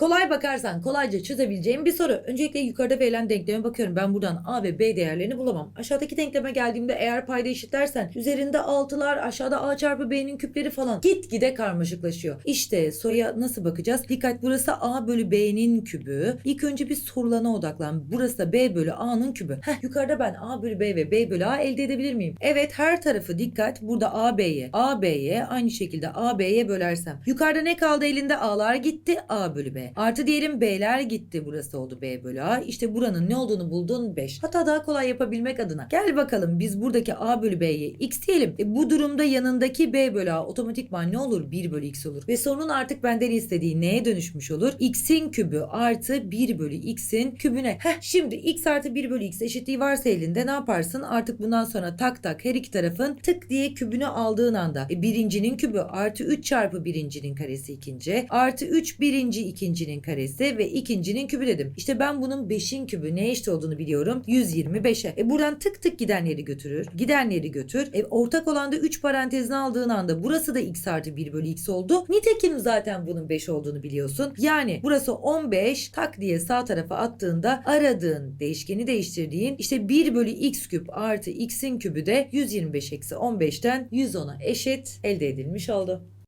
Kolay bakarsan kolayca çözebileceğim bir soru. Öncelikle yukarıda verilen denkleme bakıyorum. Ben buradan A ve B değerlerini bulamam. Aşağıdaki denkleme geldiğimde eğer payda eşitlersen üzerinde 6'lar aşağıda A çarpı B'nin küpleri falan gitgide karmaşıklaşıyor. İşte soruya nasıl bakacağız? Dikkat burası A bölü B'nin kübü. İlk önce bir sorulana odaklan. Burası da B bölü A'nın kübü. Heh, yukarıda ben A bölü B ve B bölü A elde edebilir miyim? Evet her tarafı dikkat. Burada A B'ye, A B'ye aynı şekilde A B'ye bölersem. Yukarıda ne kaldı elinde? A'lar gitti. A bölü B. Artı diyelim B'ler gitti. Burası oldu B bölü A. İşte buranın ne olduğunu buldun 5. Hatta daha kolay yapabilmek adına. Gel bakalım biz buradaki A bölü B'ye x diyelim. E, bu durumda yanındaki B bölü A otomatikman ne olur? 1 bölü x olur. Ve sorunun artık benden istediği neye dönüşmüş olur? x'in kübü artı 1 bölü x'in kübüne. Heh şimdi x artı 1 bölü x eşitliği varsa elinde ne yaparsın? Artık bundan sonra tak tak her iki tarafın tık diye kübünü aldığın anda e, birincinin kübü artı 3 çarpı birincinin karesi ikinci artı 3 birinci ikincinin karesi ve ikincinin kübü dedim. İşte ben bunun 5'in kübü ne eşit olduğunu biliyorum. 125'e. E buradan tık tık gidenleri götürür. Gidenleri götür. E ortak olan da 3 parantezine aldığın anda burası da x artı 1 bölü x oldu. Nitekim zaten bunun 5 olduğunu biliyorsun. Yani burası 15 tak diye sağ tarafa attığında aradığın değişkeni değiştirdiğin işte 1 bölü x küp artı x'in kübü de 125 eksi 15'ten 110'a eşit elde edilmiş oldu.